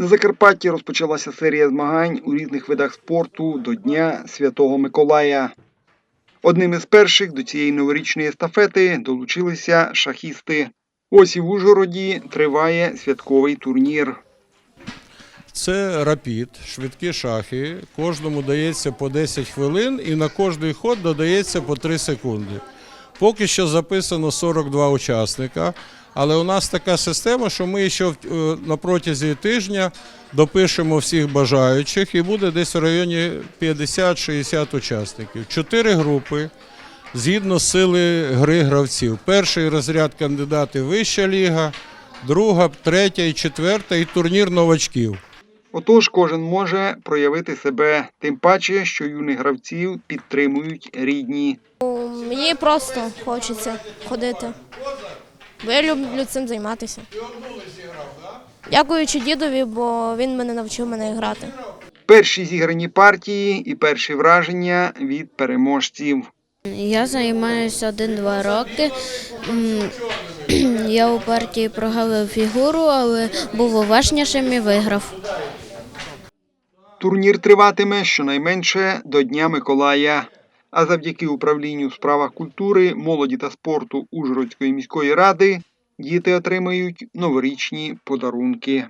На Закарпатті розпочалася серія змагань у різних видах спорту до Дня Святого Миколая. Одним із перших до цієї новорічної естафети долучилися шахісти. Ось і в Ужгороді триває святковий турнір. Це рапід, швидкі шахи. Кожному дається по 10 хвилин і на кожний ход додається по 3 секунди. Поки що записано 42 учасника, але у нас така система, що ми ще е, на протязі тижня допишемо всіх бажаючих і буде десь в районі 50-60 учасників. Чотири групи згідно сили гри гравців. Перший розряд кандидати вища ліга, друга, третя і четверта, і турнір новачків. Отож, кожен може проявити себе, тим паче, що юних гравців підтримують рідні. Мені просто хочеться ходити. Бо я люблю цим займатися. Дякуючи дідові, бо він мене навчив мене грати. Перші зіграні партії і перші враження від переможців. Я займаюся один-два роки. Я у партії прогавив фігуру, але був уважнішим і виграв. Турнір триватиме щонайменше до Дня Миколая. А завдяки управлінню у справах культури, молоді та спорту Ужгородської міської ради діти отримають новорічні подарунки.